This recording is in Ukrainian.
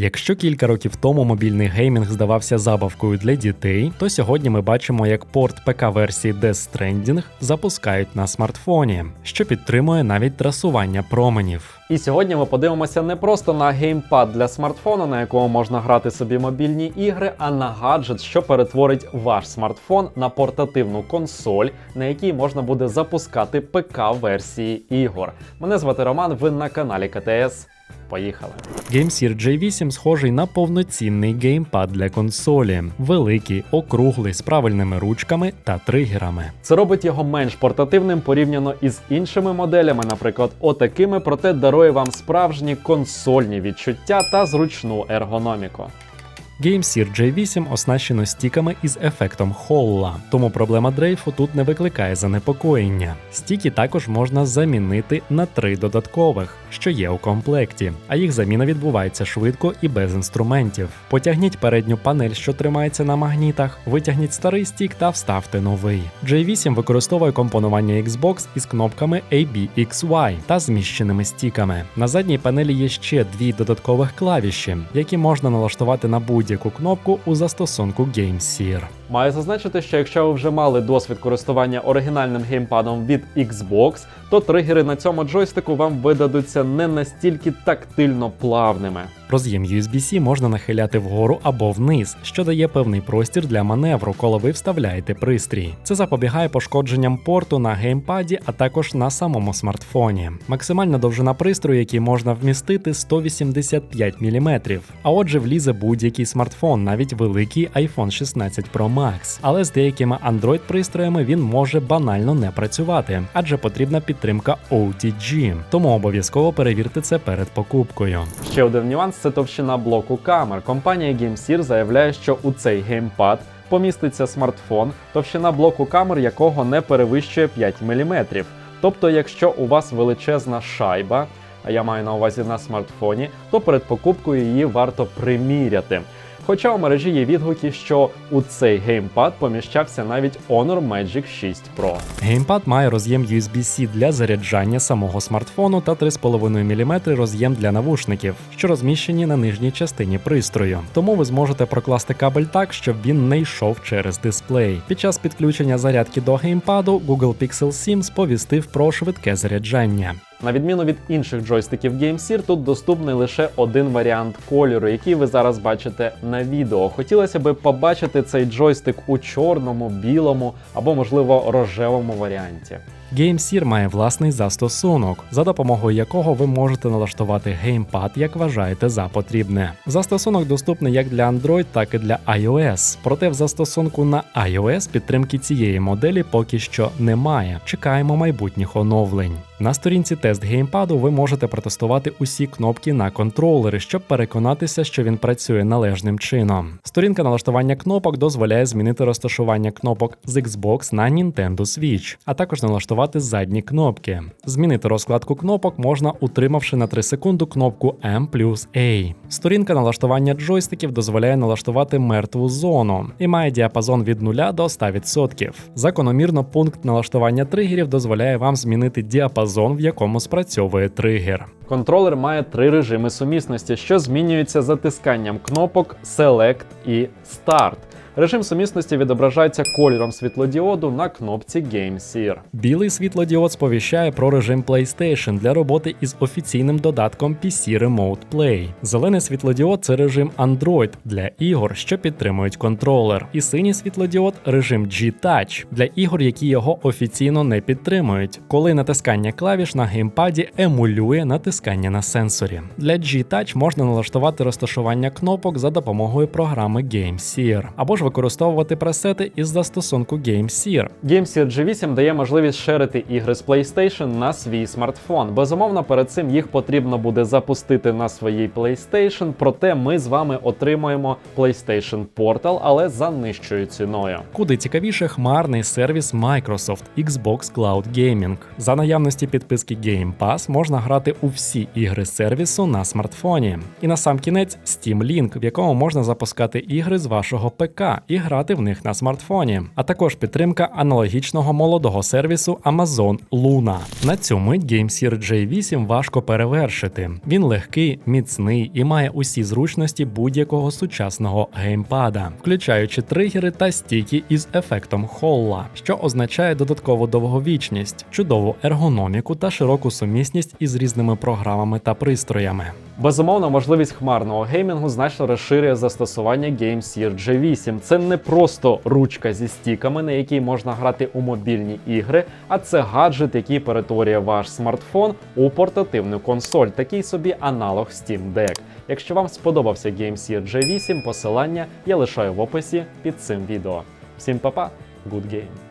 Якщо кілька років тому мобільний геймінг здавався забавкою для дітей, то сьогодні ми бачимо, як порт ПК-версії Death Stranding запускають на смартфоні, що підтримує навіть трасування променів. І сьогодні ми подивимося не просто на геймпад для смартфона, на якому можна грати собі мобільні ігри, а на гаджет, що перетворить ваш смартфон на портативну консоль, на якій можна буде запускати ПК-версії ігор. Мене звати Роман. Ви на каналі КТС. Поїхали. GameSear J8 схожий на повноцінний геймпад для консолі, великий, округлий з правильними ручками та тригерами. Це робить його менш портативним порівняно із іншими моделями, наприклад, отакими, проте дарує вам справжні консольні відчуття та зручну ергономіку. GameSear J8 оснащено стіками із ефектом Холла, тому проблема дрейфу тут не викликає занепокоєння. Стіки також можна замінити на три додаткових, що є у комплекті, а їх заміна відбувається швидко і без інструментів. Потягніть передню панель, що тримається на магнітах, витягніть старий стік та вставте новий. J8 використовує компонування Xbox із кнопками ABXY та зміщеними стіками. На задній панелі є ще дві додаткових клавіші, які можна налаштувати на будь-яку кнопку у застосунку GameSear. Маю зазначити, що якщо ви вже мали досвід користування оригінальним геймпадом від Xbox, то тригери на цьому джойстику вам видадуться не настільки тактильно плавними. Роз'єм USB-C можна нахиляти вгору або вниз, що дає певний простір для маневру, коли ви вставляєте пристрій. Це запобігає пошкодженням порту на геймпаді, а також на самому смартфоні. Максимальна довжина пристрою, який можна вмістити, 185 мм. А отже, влізе будь-який смартфон, навіть великий iPhone 16 Pro. Але з деякими Android пристроями він може банально не працювати, адже потрібна підтримка OTG. Тому обов'язково перевірте це перед покупкою. Ще один нюанс це товщина блоку камер. Компанія GameSear заявляє, що у цей геймпад поміститься смартфон, товщина блоку камер якого не перевищує 5 мм. Тобто, якщо у вас величезна шайба, а я маю на увазі на смартфоні, то перед покупкою її варто приміряти. Хоча у мережі є відгуки, що у цей геймпад поміщався навіть Honor Magic 6 Pro. Геймпад має роз'єм USB-C для заряджання самого смартфону та 3,5 мм роз'єм для навушників, що розміщені на нижній частині пристрою. Тому ви зможете прокласти кабель так, щоб він не йшов через дисплей. Під час підключення зарядки до геймпаду Google Pixel 7 сповістив про швидке заряджання. На відміну від інших джойстиків GameSear, тут доступний лише один варіант кольору, який ви зараз бачите на відео. Хотілося б побачити цей джойстик у чорному, білому або, можливо, рожевому варіанті. GameSear має власний застосунок, за допомогою якого ви можете налаштувати геймпад, як вважаєте за потрібне. Застосунок доступний як для Android, так і для iOS. Проте в застосунку на iOS підтримки цієї моделі поки що немає. Чекаємо майбутніх оновлень. На сторінці тест геймпаду ви можете протестувати усі кнопки на контролери, щоб переконатися, що він працює належним чином. Сторінка налаштування кнопок дозволяє змінити розташування кнопок з Xbox на Nintendo Switch, а також налаштувати задні кнопки. Змінити розкладку кнопок можна, утримавши на 3 секунди кнопку M плюс A. Сторінка налаштування джойстиків дозволяє налаштувати мертву зону і має діапазон від 0 до 100%. Закономірно пункт налаштування тригерів дозволяє вам змінити діапазон, в якому спрацьовує тригер. Контролер має три режими сумісності, що змінюються затисканням кнопок Select і Start. Режим сумісності відображається кольором світлодіоду на кнопці GameSear. Білий світлодіод сповіщає про режим PlayStation для роботи із офіційним додатком PC Remote Play. Зелений світлодіод це режим Android для ігор, що підтримують контролер. І синій світлодіод режим G-Touch для ігор, які його офіційно не підтримують, коли натискання клавіш на геймпаді емулює натискання на сенсорі. Для G-Touch можна налаштувати розташування кнопок за допомогою програми GameSear, або ж використовувати пресети із застосунку GameSear. GameSear G8 дає можливість шерити ігри з PlayStation на свій смартфон. Безумовно, перед цим їх потрібно буде запустити на своїй PlayStation, проте ми з вами отримуємо PlayStation Portal, але за нижчою ціною. Куди цікавіше хмарний сервіс Microsoft Xbox Cloud Gaming. За наявності підписки Game Pass можна грати у всі ігри сервісу на смартфоні. І на сам кінець Steam Link, в якому можна запускати ігри з вашого ПК, ПК і грати в них на смартфоні, а також підтримка аналогічного молодого сервісу Amazon Luna. На мить GameSear J8 важко перевершити. Він легкий, міцний і має усі зручності будь-якого сучасного геймпада, включаючи тригери та стійки із ефектом Холла, що означає додаткову довговічність, чудову ергономіку та широку сумісність із різними програмами та пристроями. Безумовно, можливість хмарного геймінгу значно розширює застосування GameSear G8. Це не просто ручка зі стіками, на якій можна грати у мобільні ігри, а це гаджет, який перетворює ваш смартфон у портативну консоль, такий собі аналог Steam Deck. Якщо вам сподобався GameSear G8, посилання я лишаю в описі під цим відео. Всім па-па, good game!